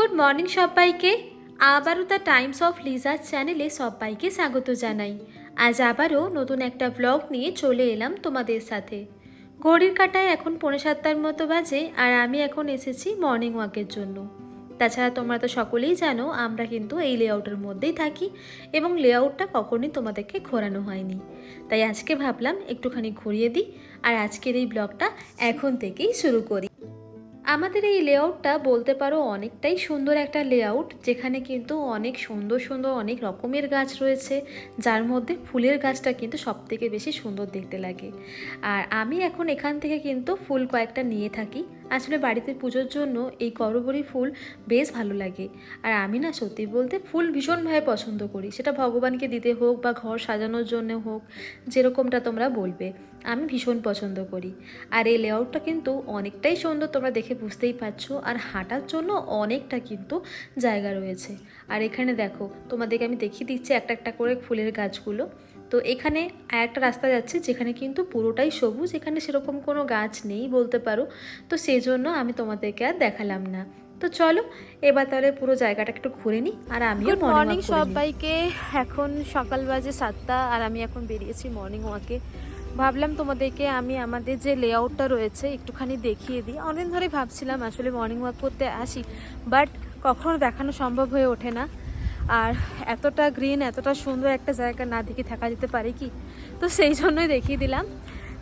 Good morning সবাইকে। আবারও the Times of লিজার চ্যানেলে সবাইকে স্বাগত জানাই। আজ আবারও নতুন একটা ব্লগ নিয়ে চলে এলাম তোমাদের সাথে। ঘড়ির কাটায় এখন পৌনে সাতটার মতো বাজে আর আমি এখন এসেছি মর্নিং ওয়াকের জন্য। তাছাড়া তোমরা তো সকলেই জানো, আমরা কিন্তু এই লেআউটের মধ্যেই থাকি এবং লেআউটটা কখনই তোমাদেরকে ঘোরানো হয়নি। তাই আজকে ভাবলাম একটুখানি ঘুরিয়ে দিই আর আজকের এই ব্লগটা এখন থেকেই শুরু করি। আমাদের এই লেআউটটা বলতে পারো অনেকটাই সুন্দর একটা লেআউট যেখানে কিন্তু অনেক সুন্দর সুন্দর অনেক রকমের গাছ রয়েছে, যার মধ্যে ফুলের গাছটা কিন্তু সব থেকে বেশি সুন্দর দেখতে লাগে। আর আমি এখন এখান থেকে কিন্তু ফুল কয়েকটা নিয়ে থাকি। আসলে বাড়িতে পুজোর জন্য এই করবরি ফুল বেশ ভালো লাগে। আর আমি না সত্যি বলতে ফুল ভীষণভাবে পছন্দ করি। সেটা ভগবানকে দিতে হোক বা ঘর সাজানোর জন্য হোক, যেরকমটা তোমরা বলবে, আমি ভীষণ পছন্দ করি। আর এই লেআউটটা কিন্তু অনেকটাই সুন্দর তোমরা দেখে বুঝতেই পারছ, আর হাঁটার জন্য অনেকটা কিন্তু জায়গা রয়েছে। আর এখানে দেখো, তোমাদেরকে আমি দেখিয়ে দিচ্ছি একটা একটা করে ফুলের গাছগুলো। তো এখানে আর একটা রাস্তা যাচ্ছে যেখানে কিন্তু পুরোটাই সবুজ এখানে সেরকম কোনো গাছ নেই বলতে পারো। তো সেই জন্য আমি তোমাদেরকে আর দেখালাম না। তো চলো এবার তাহলে পুরো জায়গাটা একটু ঘুরে নিই আর গুড মর্নিং মর্নিং সবাই সবাইকে। এখন সকাল বাজে সাতটা আর আমি এখন বেরিয়েছি মর্নিং ওয়াকে ভাবলাম তোমাদেরকে আমি আমাদের যে লেআউটটা রয়েছে একটুখানি দেখিয়ে দিই। অনেক ধরে ভাবছিলাম আসলে মর্নিং ওয়াক করতে আসি বাট কখনো দেখানো সম্ভব হয়ে ওঠে না। আর এতটা গ্রিন এতটা সুন্দর একটা জায়গা না দেখে থাকা যেতে পারে কি? তো সেই জন্যই দেখিয়ে দিলাম।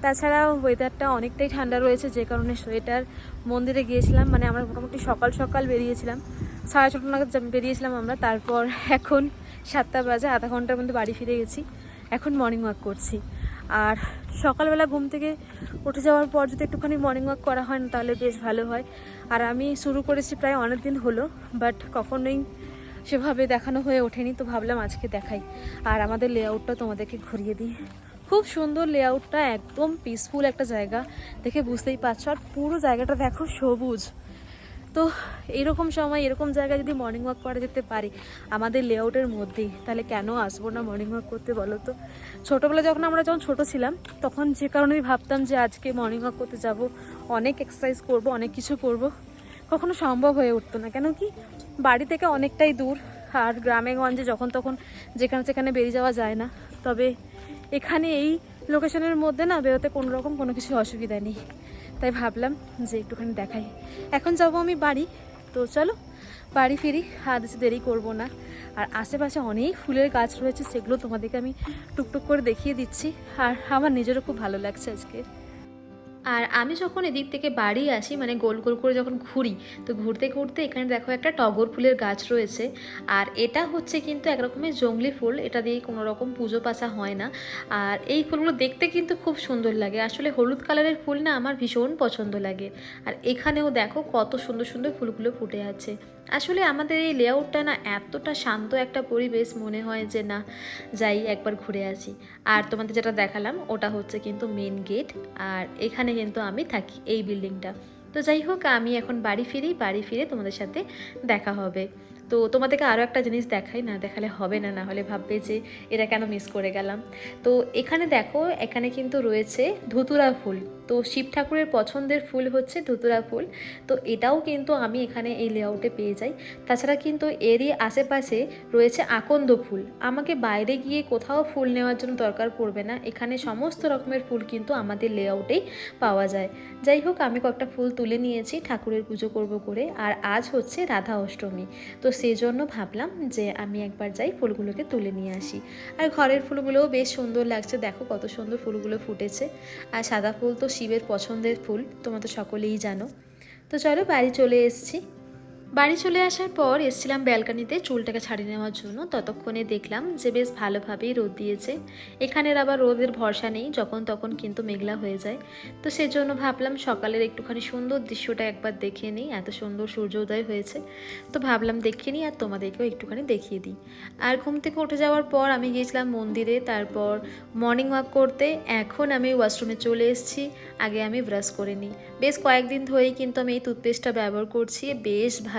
তাছাড়া ওয়েদারটা অনেকটাই ঠান্ডা রয়েছে, যে কারণে সোয়েটার মন্দিরে গিয়েছিলাম। মানে আমরা মোটামুটি সকাল সকাল বেরিয়েছিলাম। সাড়ে ছটা নাগাদ বেরিয়েছিলাম আমরা। তারপর এখন সাতটা বাজে, আধা ঘণ্টার মধ্যে বাড়ি ফিরে গেছি। এখন মর্নিং ওয়াক করছি। আর সকালবেলা ঘুম থেকে উঠে যাওয়ার পর যদি একটুখানি মর্নিং ওয়াক করা হয় না তাহলে বেশ ভালো হয়। আর আমি শুরু করেছি প্রায় অনেক দিন হলো বাট কখনোই সেভাবে দেখানো হয়ে ওঠেনি, তো ভাবলাম আজকে দেখাই। আর আমাদের লেআউটটা তোমাদেরকে ঘুরিয়ে দিই। খুব সুন্দর লেআউটটা একদম পিসফুল একটা জায়গা, দেখে বুঝতেই পারছ। আর পুরো জায়গাটা দেখো সবুজ। তো এরকম সময়, এরকম জায়গায় যদি মর্নিং ওয়াক করা যেতে পারে, আমাদের লেআউটের মধ্যেই, তাহলে কেন আসব না মর্নিং ওয়াক করতে বলো তো? ছোটোবেলা যখন আমরা যখন ছোট ছিলাম, তখন যে কারণেই ভাবতাম যে আজকে মর্নিং ওয়াক করতে যাব, অনেক এক্সারসাইজ করব, অনেক কিছু করব। কখনো সম্ভব হয়ে উঠতো না। কেন কি? বাড়ি থেকে অনেকটাই দূর, আর গ্রামে গঞ্জে যখন তখন যেখানে সেখানে বেরিয়ে যাওয়া যায় না। তবে এখানে এই লোকেশনের মধ্যে না বেরোতে কোনো রকম কোনো কিছু অসুবিধা নেই। তাই ভাবলাম যে একটুখানি দেখাই। এখন যাব আমি বাড়ি। তো চলো, বাড়ি ফিরি। আর দেরি করব না। আর আশেপাশে অনেক ফুলের গাছ রয়েছে, সেগুলো তোমাদেরকে আমি টুকটুক করে দেখিয়ে দিচ্ছি। আর আমার নিজেরও খুব ভালো লাগছে আজকে। আর আমি যখন এদিক থেকে বাড়ি আসি মানে গোল গোল করে যখন ঘুরি, তো ঘুরতে ঘুরতে এখানে দেখো একটা টগর ফুলের গাছ রয়েছে। আর এটা হচ্ছে কিন্তু একরকমের জঙ্গলি ফুল, এটা দিয়ে কোনো রকম পুজো পাশা হয় না। আর এই ফুলগুলো দেখতে কিন্তু খুব সুন্দর লাগে। আসলে হলুদ কালারের ফুল না আমার ভীষণ পছন্দ লাগে। আর এখানেও দেখো কত সুন্দর সুন্দর ফুলগুলো ফুটে আছে। আসলে আমাদের এই লেআউটটা না এতটা শান্ত একটা পরিবেশ মনে হয় যে না, যাই একবার ঘুরে আসি। আর তোমাদের যেটা দেখালাম, ওটা হচ্ছে কিন্তু মেন গেট আর এখানে কিন্তু আমি থাকি এই বিল্ডিংটা তো যাই হোক, আমি এখন বাড়ি ফিরি, বাড়ি ফিরে তোমাদের সাথে দেখা হবে। তো তোমাদেরকে আরও একটা জিনিস দেখাই, না দেখালে হবে না না হলে ভাববে যে এটা কেন মিস করে গেলাম। তো এখানে দেখো, এখানে কিন্তু রয়েছে ধুতুরা ফুল। তো শিব ঠাকুরের পছন্দের ফুল হচ্ছে ধুতুরা ফুল। তো এটাও কিন্তু আমি এখানে এই লেআউটে পেয়ে যাই। তাছাড়া কিন্তু এরই আশেপাশে রয়েছে আকন্দ ফুল। আমাকে বাইরে গিয়ে কোথাও ফুল নেওয়ার জন্য দরকার পড়বে না। এখানে সমস্ত রকমের ফুল কিন্তু আমাদের লেআউটেই পাওয়া যায়। যাই হোক, আমি কয়েকটা ফুল তুলে নিয়েছি, ঠাকুরের পুজো করব করে। আর আজ হচ্ছে রাধা অষ্টমী। তো সেই জন্য ভাবলাম যে আমি একবার যাই ফুলগুলোকে তুলে নিয়ে আসি। আর ঘরের ফুলগুলোও বেশ সুন্দর লাগছে। দেখো কত সুন্দর ফুলগুলো ফুটেছে। আর সাদা ফুল তো শিবের পছন্দের ফুল তোমরা তো সকলেই জানো। তো চলো বাড়ি চলে এসেছি। বাড়ি চলে আসার পর এসেছিলাম ব্যালকানিতে চুলটাকে ছাড়িয়ে নেওয়ার জন্য। ততক্ষণে দেখলাম যে বেশ ভালোভাবেই রোদ দিয়েছে। এখানের আবার রোদের ভরসা নেই, যখন তখন কিন্তু মেঘলা হয়ে যায়। তো সেজন্য ভাবলাম সকালের একটুখানি সুন্দর দৃশ্যটা একবার দেখে নিই, এত সুন্দর সূর্যোদয় হয়েছে। তো ভাবলাম দেখে নিই আর তোমাদেরকেও একটুখানি দেখিয়ে দিই। আর ঘুম থেকে উঠে যাওয়ার পর আমি গিয়েছিলাম মন্দিরে, তারপর মর্নিং ওয়াক করতে। এখন আমি ওয়াশরুমে চলে এসেছি, আগে আমি ব্রাশ করে নিই। বেশ কয়েকদিন ধরেই কিন্তু আমি এই টুথপেস্টটা ব্যবহার করছি, বেশ ভালো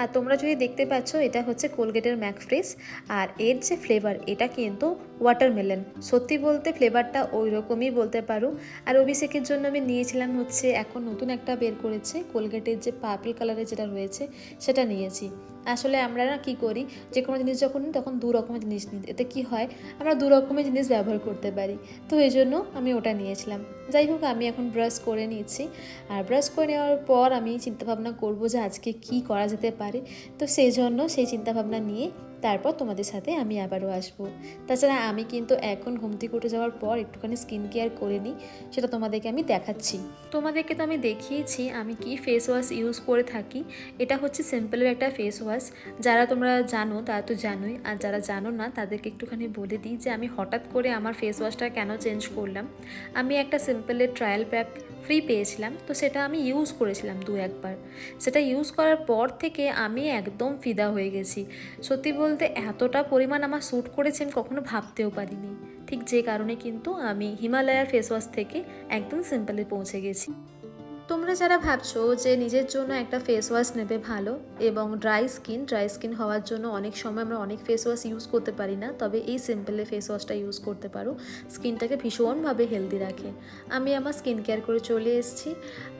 আর তোমরা যদি দেখতে পাচ্ছ, এটা হচ্ছে কোলগেটের ম্যাক ফ্রেশ আর এর যে ফ্লেভার, এটা কিন্তু ওয়াটারমেলন। সত্যি বলতে ফ্লেভারটা ওই রকমই বলতে পারো। আর অভিষেকের জন্য আমি নিয়েছিলাম হচ্ছে, এখন নতুন একটা বের করেছে, কোলগেটের যে পার্পল কালারের যেটা রয়েছে, সেটা নিয়েছি। আসলে আমরা না কী করি? যে কোনো জিনিস যখন নিই, তখন দু রকমের জিনিস নিই। এতে কী হয়? আমরা দু রকমের জিনিস ব্যবহার করতে পারি। তো এই জন্য আমি ওটা নিয়েছিলাম। যাই হোক, আমি এখন ব্রাশ করে নিচ্ছি আর ব্রাশ করে নেওয়ার পর আমি চিন্তাভাবনা করব যে আজকে কি করা যেতে পারে। তো সেই জন্য সেই চিন্তাভাবনা নিয়ে তারপর তোমাদের সাথে আমি আবারও আসব। তাছাড়া আমি কিন্তু এখন ঘুম থেকে উঠে যাওয়ার পর একটুখানি স্কিন কেয়ার করে নিই, সেটা তোমাদেরকে আমি দেখাচ্ছি। তোমাদেরকে তো আমি দেখিয়েছি, আমি কি ফেস ওয়াশ ইউজ করে থাকি। এটা হচ্ছে সিম্পলের একটা ফেস ওয়াশ যারা তোমরা জানো, তারা তো জানোই। আর যারা জানো না, তাদেরকে একটুখানি বলে দিই যে আমি হঠাৎ করে আমার ফেস ওয়াশটা কেন চেঞ্জ করলাম। আমি একটা সিম্পলের ট্রায়াল প্যাক ফ্রি পেয়েছিলাম, তো সেটা আমি ইউজ করেছিলাম দু একবার। সেটা ইউজ করার পর থেকে আমি একদম ফিদা হয়ে গেছি। সত্যি বলতে এতটা পরিমাণ আমার স্যুট করেছে আমি কখনো ভাবতেও পারিনি। ঠিক যে কারণে কিন্তু আমি হিমালয়ার ফেস ওয়াশ থেকে একদম সিম্পলে পৌঁছে গেছি। তোমরা যারা ভাবছ যে নিজের জন্য একটা ফেস ওয়াশ নেবে ভালো এবং ড্রাই স্কিন ড্রাই স্কিন হওয়ার জন্য অনেক সময় আমরা অনেক ফেস ওয়াশ ইউজ করতে পারি না, তবে এই সিম্পলে ফেস ওয়াশটা ইউজ করতে পারো। স্কিনটাকে ভীষণভাবে হেলদি রাখে। আমি আমার স্কিন কেয়ার করে চলে এসেছি,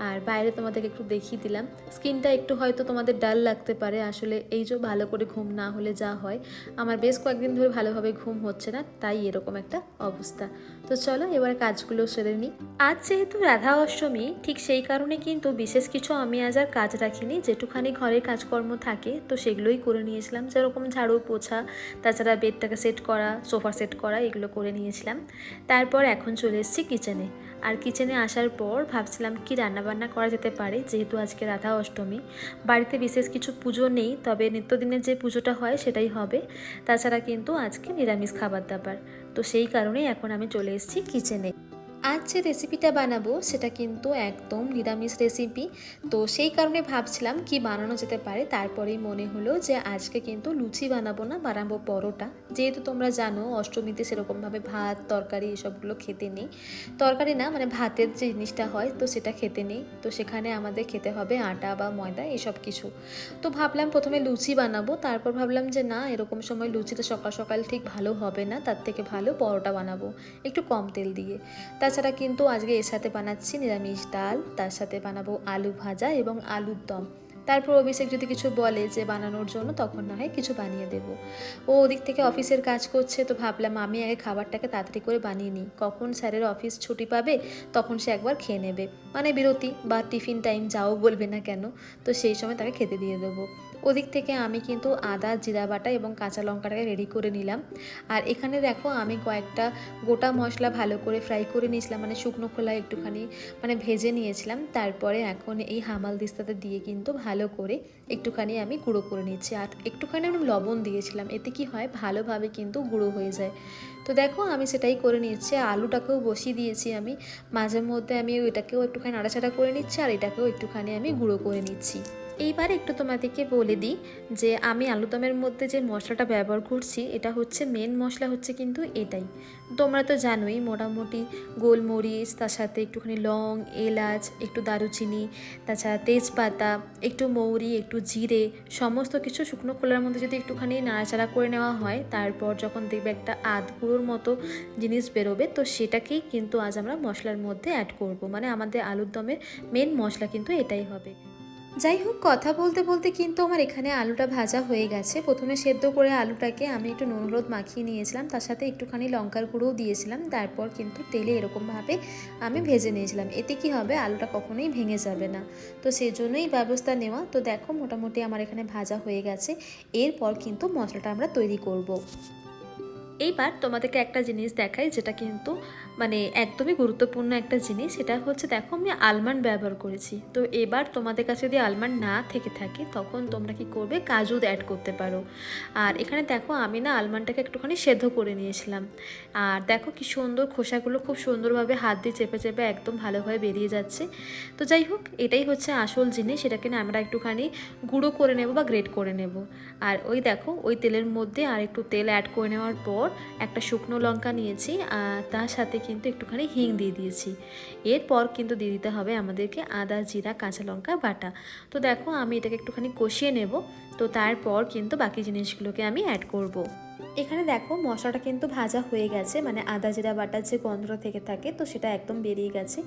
আর বাইরে তোমাদেরকে একটু দেখিয়ে দিলাম। স্কিনটা একটু হয়তো তোমাদের ডাল লাগতে পারে, আসলে এই যে ভালো করে ঘুম না হলে যা হয়, আমার বেশ কয়েকদিন ধরে ভালোভাবে ঘুম হচ্ছে না, তাই এরকম একটা অবস্থা। তো চলো এবার কাজগুলো সেরে নিই। আজ যেহেতু রাধা অষ্টমী, ঠিক সেই কারণে কিন্তু বিশেষ কিছু আমি আজ আর কাজ রাখিনি। যেটুখানি ঘরের কাজকর্ম থাকে, তো সেগুলোই করে নিয়েছিলাম। যেরকম ঝাড়ু, পোছা, তাছাড়া বেডটাকে সেট করা, সোফা সেট করা, এগুলো করে নিয়েছিলাম। তারপর এখন চলে এসেছি কিচেনে। আর কিচেনে আসার পর ভাবছিলাম কি রান্নাবান্না করা যেতে পারে, যেহেতু আজকে রাধা অষ্টমী। বাড়িতে বিশেষ কিছু পুজো নেই, তবে নিত্যদিনের যে পুজোটা হয় সেটাই হবে। তাছাড়া কিন্তু আজকে নিরামিষ খাবার দাবার। তো সেই কারণেই এখন আমি চলে এসেছি কিচেনে। আজ যে রেসিপিটা বানাবো, সেটা কিন্তু একদম নিরামিষ রেসিপি তো সেই কারণে ভাবছিলাম কি বানানো যেতে পারে। তারপরেই মনে হলো যে আজকে কিন্তু লুচি বানাবো না, বানাবো পরোটা। যেহেতু তোমরা জানো, অষ্টমীতে সেরকমভাবে ভাত, তরকারি এসবগুলো খেতে নেই। তরকারি না মানে ভাতের যে জিনিসটা হয়, তো সেটা খেতে নেই। তো সেখানে আমাদের খেতে হবে আটা বা ময়দা, এসব কিছু। তো ভাবলাম প্রথমে লুচি বানাবো। তারপর ভাবলাম যে না, এরকম সময় লুচিটা সকাল সকাল ঠিক ভালো হবে না। তার থেকে ভালো পরোটা বানাবো, একটু কম তেল দিয়ে। তাছাড়া কিন্তু আজকে এর সাথে বানাচ্ছি নিরামিষ ডাল। তার সাথে বানাবো আলু ভাজা এবং আলুর দম। তারপর অভিষেক যদি কিছু বলে যে বানানোর জন্য, তখন না হয় কিছু বানিয়ে দেব। ও ওদিক থেকে অফিসের কাজ করছে, তো ভাবলাম আমি আগে খাবারটাকে তাড়াতাড়ি করে বানিয়ে নিই। কখন স্যারের অফিস ছুটি পাবে, তখন সে একবার খেয়ে নেবে। মানে বিরতি বা টিফিন টাইম যাও বলবে না কেন, তো সেই সময় তাকে খেতে দিয়ে দেবো। ওদিক থেকে আমি কিন্তু আদা, জিরা বাটা এবং কাঁচা লঙ্কাটাকে রেডি করে নিলাম। আর এখানে দেখো আমি কয়েকটা গোটা মশলা ভালো করে ফ্রাই করে নিয়েছিলাম মানে শুকনো খোলা একটুখানি মানে ভেজে নিয়েছিলাম। তারপরে এখন এই হামাল দিস্তাতে দিয়ে কিন্তু ভালো করে একটুখানি আমি গুঁড়ো করে নিচ্ছি আর একটুখানি আমি লবণ দিয়েছিলাম, এতে কি হয়? ভালোভাবে কিন্তু গুঁড়ো হয়ে যায়। তো দেখো আমি সেটাই করে নিচ্ছি আলুটাকেও বসিয়ে দিয়েছি আমি। মাঝে মধ্যে আমি ওইটাকেও একটুখানি নাড়াচাড়া করে নিচ্ছি আর এটাকেও একটুখানি আমি গুঁড়ো করে নিচ্ছি। এইবার একটু তোমাদেরকে বলে দিই যে আমি আলুদমের মধ্যে যে মশলাটা ব্যবহার করছি, এটা হচ্ছে মেন মশলা হচ্ছে কিন্তু এটাই। তোমরা তো জানোই মোটামুটি গোলমরিচ, তার সাথে একটুখানি লং, এলাচ, একটু দারুচিনি, তাছাড়া তেজপাতা, একটু মৌরি, একটু জিরে, সমস্ত কিছু শুকনো খোলার মধ্যে যদি একটুখানি নাড়াচাড়া করে নেওয়া হয়, তারপর যখন দেখবে একটা আধ গুঁড়োর মতো জিনিস বেরোবে, তো সেটাকেই কিন্তু আজ আমরা মশলার মধ্যে অ্যাড করব। মানে আমাদের আলুর দমের মেন মশলা কিন্তু এটাই হবে। যাই হোক, কথা বলতে বলতে কিন্তু আমার এখানে আলুটা ভাজা হয়ে গেছে। প্রথমে সেদ্ধ করে আলুটাকে আমি একটু নুন, হলুদ মাখিয়ে নিয়েছিলাম। তার সাথে একটুখানি লঙ্কার গুঁড়োও দিয়েছিলাম। তারপর কিন্তু তেলে এরকমভাবে আমি ভেজে নিয়েছিলাম। এতে কি হবে? আলুটা কখনোই ভেঙে যাবে না। তো সেই জন্যই ব্যবস্থা নেওয়া। তো দেখো, মোটামুটি আমার এখানে ভাজা হয়ে গেছে। এরপর কিন্তু মশলাটা আমরা তৈরি করব। এইবার তোমাদেরকে একটা জিনিস দেখাই, যেটা কিন্তু মানে একদমই গুরুত্বপূর্ণ একটা জিনিস, সেটা হচ্ছে দেখো আমি আলমন্ড ব্যবহার করেছি। তো এবার তোমাদের কাছে যদি আলমন্ড না থেকে থাকে, তখন তোমরা কি করবে? কাজু অ্যাড করতে পারো। আর এখানে দেখো আমি না আলমন্ডটাকে একটুখানি সেদ্ধ করে নিয়েছিলাম। আর দেখো কি সুন্দর খোসাগুলো খুব সুন্দরভাবে হাত দিয়ে চেপে চেপে একদম ভালোভাবে বেরিয়ে যাচ্ছে। তো যাই হোক, এটাই হচ্ছে আসল জিনিস, সেটাকে না আমরা একটুখানি গুঁড়ো করে নেব বা গ্রেট করে নেব। আর ওই দেখো, ওই তেলের মধ্যে আর একটু তেল অ্যাড করে নেওয়ার পর একটা শুকনো লঙ্কা নিয়েছি তার সাথে কিন্তু একটুখানি হিং দিয়ে দিয়েছি। এরপর কিন্তু দিয়ে দিতে হবে আমাদেরকে আদা, জিরা, কাঁচা লঙ্কা, বাটা। তো দেখো আমি এটাকে একটুখানি কষিয়ে নেব। তো তারপর কিন্তু বাকি জিনিসগুলোকে আমি অ্যাড করব। এখানে দেখো মশলাটা কিন্তু ভাজা হয়ে গেছে মানে আদা জিরা বাটার যে গন্ধ থেকে থাকে তো সেটা একদম বেরিয়ে গেছে।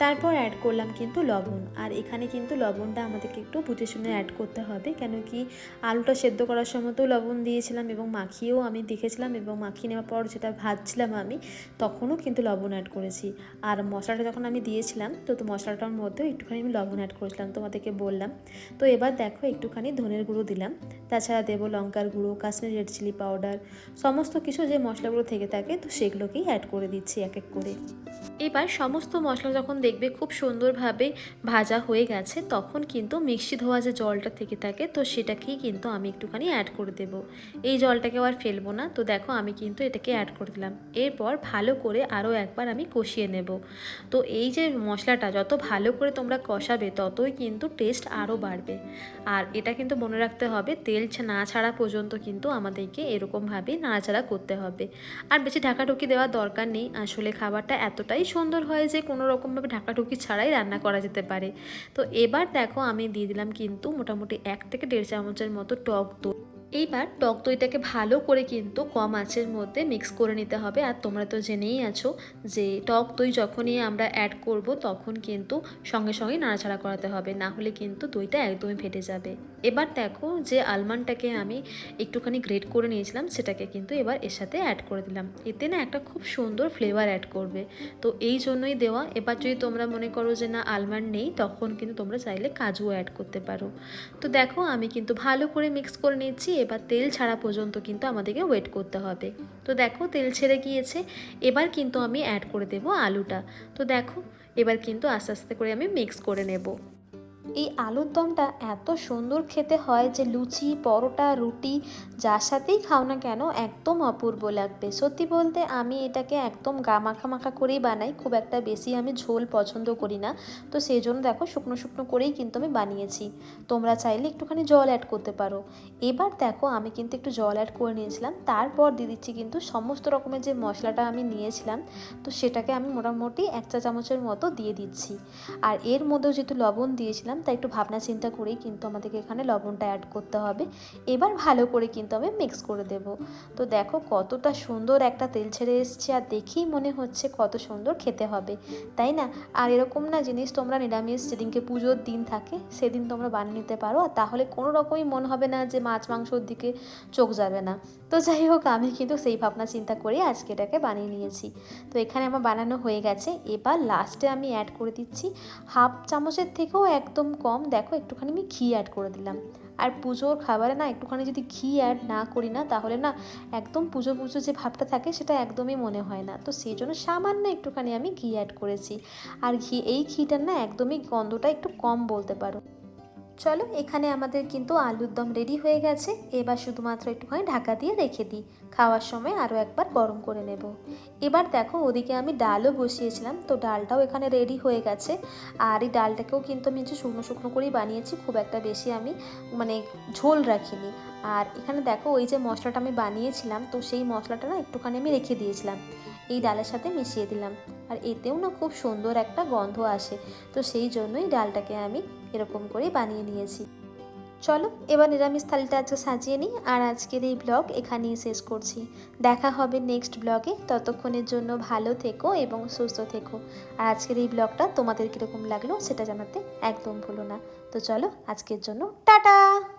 তারপর অ্যাড করলাম কিন্তু লবণ, আর এখানে কিন্তু লবণটা আমাদেরকে একটু বুঝে শুনে অ্যাড করতে হবে, কেন কি আলুটা সেদ্ধ করার সময় তো লবণ দিয়েছিলাম এবং মাখিয়েও আমি দেখেছিলাম এবং মাখিয়ে নেওয়ার পর যেটা ভাজছিলাম আমি, তখনও কিন্তু লবণ অ্যাড করেছি। আর মশলাটা যখন আমি দিয়েছিলাম, তো তো মশলাটার মধ্যেও একটুখানি আমি লবণ অ্যাড করেছিলাম তোমাদেরকে বললাম। তো এবার দেখো একটুখানি ধনের গুঁড়ো দিলাম, তাছাড়া দেবো লঙ্কার গুঁড়ো, কাশ্মীরি রেড চিলি পাউডার সমস্ত কিছু যে মশলাগুলো থেকে থাকে, তো সেগুলোকেই অ্যাড করে দিচ্ছি এক এক করে। এবার সমস্ত মশলা যখন দেখবে খুব সুন্দরভাবে ভাজা হয়ে গেছে, তখন কিন্তু মিক্সি ধোয়া যে জলটা থেকে থাকে, তো সেটাকেই কিন্তু আমি একটুখানি অ্যাড করে দেব। এই জলটাকে আর ফেলব না, তো দেখো আমি কিন্তু এটাকে অ্যাড করে দিলাম। এরপর ভালো করে আরও একবার আমি কষিয়ে নেব। তো এই যে মশলাটা, যত ভালো করে তোমরা কষাবে, ততই কিন্তু টেস্ট আরও বাড়বে। আর এটা কিন্তু মনে রাখতে হবে, তেল না ছাড়া পর্যন্ত কিন্তু আমাদেরকে এরকমভাবেই নাড়াচাড়া করতে হবে। আর বেশি ঢাকাঢুকি দেওয়ার দরকার নেই। আসলে খাবারটা এতটাই সুন্দর হয় যে, কোনো রকমভাবে ঢাকাঢুকি ছাড়াই রান্না করা যেতে পারে। তো এবার দেখো আমি দিয়ে দিলাম কিন্তু মোটামুটি এক থেকে দেড় চামচের মতো টক দই। এইবার টক দইটাকে ভালো করে কিন্তু কম আঁচের মধ্যে মিক্স করে নিতে হবে। আর তোমরা তো জেনেই আছো যে টক দই যখনই আমরা অ্যাড করব তখন কিন্তু সঙ্গে সঙ্গে নাড়াচাড়া করাতে হবে, না হলে কিন্তু দইটা একদমই ফেটে যাবে। এবার দেখো যে আলমন্ডটাকে আমি একটুখানি গ্রেট করে নিয়েছিলাম, সেটাকে কিন্তু এবার এর সাথে অ্যাড করে দিলাম। এতে না একটা খুব সুন্দর ফ্লেভার অ্যাড করবে। তো এই জন্যই দেওয়া। এবার যদি তোমরা মনে করো যে না আলমন্ড নেই, তখন কিন্তু তোমরা চাইলে কাজুও অ্যাড করতে পারো। তো দেখো আমি কিন্তু ভালো করে মিক্স করে নিচ্ছি এবার তেল ছাড়া পর্যন্ত কিন্তু আমাদেরকে ওয়েট করতে হবে। তো দেখো তেল ছেড়ে গিয়েছে, এবার কিন্তু আমি অ্যাড করে দেব আলুটা। তো দেখো, এবার কিন্তু আস্তে আস্তে করে আমি মিক্স করে নেব। এই আলুর দমটা এত সুন্দর খেতে হয় যে লুচি, পরোটা, রুটি, যার সাথেই খাও না কেন একদম অপূর্ব লাগবে। সত্যি বলতে আমি এটাকে একদম গা মাখা মাখা করেই বানাই, খুব একটা বেশি আমি ঝোল পছন্দ করি না। তো সেই জন্য দেখো শুকনো শুকনো করেই কিন্তু আমি বানিয়েছি। তোমরা চাইলে একটুখানি জল অ্যাড করতে পারো। এবার দেখো আমি কিন্তু একটু জল অ্যাড করে নিয়েছিলাম। তারপর দিয়ে দিচ্ছি কিন্তু সমস্ত রকমের যে মশলাটা আমি নিয়েছিলাম, তো সেটাকে আমি মোটামুটি এক চা চামচের মতো দিয়ে দিচ্ছি। আর এর মধ্যেও যেহেতু লবণ দিয়েছিলাম তাই একটু ভাবনা চিন্তা করেই কিন্তু আমাদেরকে এখানে লবণটা অ্যাড করতে হবে। এবার ভালো করে কিন্তু আমি মিক্স করে দেব। তো দেখো কতটা সুন্দর একটা তেল ছেড়ে এসছে, আর দেখেই মনে হচ্ছে কত সুন্দর খেতে হবে, তাই না? আর এরকম না জিনিস তোমরা নিরামিষ যেদিনকে পুজোর দিন থাকে, সেদিন তোমরা বানিয়ে নিতে পারো, আর তাহলে কোনো রকমই মনে হবে না যে মাছ মাংসর দিকে চোখ যাবে না। তো যাই হোক, আমি কিন্তু সেই ভাবনা চিন্তা করে আজকে এটাকে বানিয়ে নিয়েছি। তো এখানে আমার বানানো হয়ে গেছে। এবার লাস্টে আমি অ্যাড করে দিচ্ছি হাফ চামচের থেকেও একদম কম, দেখো একটুখানি আমি ঘি অ্যাড করে দিলাম। আর পুজোর খাবারে না একটুখানি যদি ঘি অ্যাড না করি না, তাহলে না একদম পুজো পুজো যে ভাবটা থাকে সেটা একদমই মনে হয় না। তো সেই জন্য সামান্য একটুখানি আমি ঘি অ্যাড করেছি। আর ঘি, এই ঘিটার না একদমই গন্ধটা একটু কম বলতে পারো। চলো, এখানে আমাদের কিন্তু আলুর দম রেডি হয়ে গেছে। এবার শুধুমাত্র একটুখানি ঢাকা দিয়ে রেখে দিই। খাওয়ার সময় আরও একবার গরম করে নেব। এবার দেখো, ওদিকে আমি ডালও বসিয়েছিলাম, তো ডালটাও এখানে রেডি হয়ে গেছে। আর এই ডালটাকেও কিন্তু আমি একটু শুকনো শুকনো করেই বানিয়েছি, খুব একটা বেশি আমি মানে ঝোল রাখিনি। আর এখানে দেখো ওই যে মশলাটা আমি বানিয়েছিলাম, তো সেই মশলাটা না একটুখানি আমি রেখে দিয়েছিলাম। এই ডালের সাথে মিশিয়ে দিলাম। আর এতেও না খুব সুন্দর একটা গন্ধ আসে, তো সেই জন্যই ডালটাকে আমি এরকম করে বানিয়ে নিয়েছি। চলো, এবার নিরামিষ থালিটা আজকে সাজিয়ে নিই, আর আজকের এই ব্লগ এখানেই শেষ করছি। দেখা হবে নেক্সট ব্লগে, ততক্ষণের জন্য ভালো থেকো এবং সুস্থ থেকো। আর আজকের এই ব্লগটা তোমাদের কীরকম লাগল সেটা জানাতে একদম ভুলো না। তো চলো, আজকের জন্য টাটা!